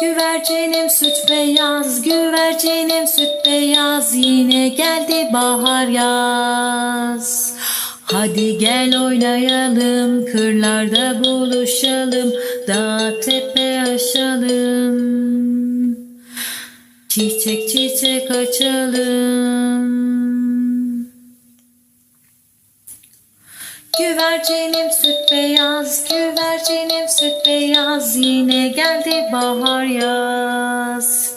Güvercinim süt beyaz, güvercinim süt beyaz Yine geldi bahar yaz. Hadi gel oynayalım, kırlarda buluşalım Dağ tepe aşalım. Çiçek çiçek açalım Güvercinim süt beyaz, güvercinim süt beyaz Yine geldi bahar yaz.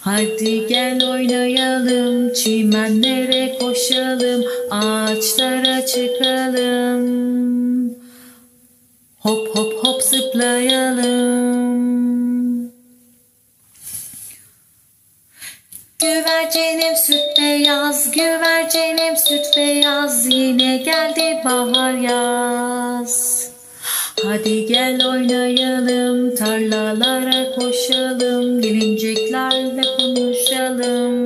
Hadi gel oynayalım, çimenlere koşalım Ağaçlara çıkalım. Hop hop Güvercinim süt beyaz, güvercinim süt beyaz Yine geldi bahar yaz. Hadi gel oynayalım, tarlalara koşalım Gelinciklerle konuşalım.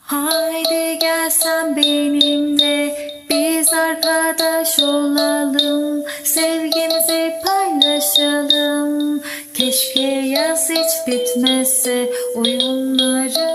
Haydi gel sen benimle biz arkadaş olalım. Sevgimizi paylaşalım Keşke yaz hiç bitmese sürse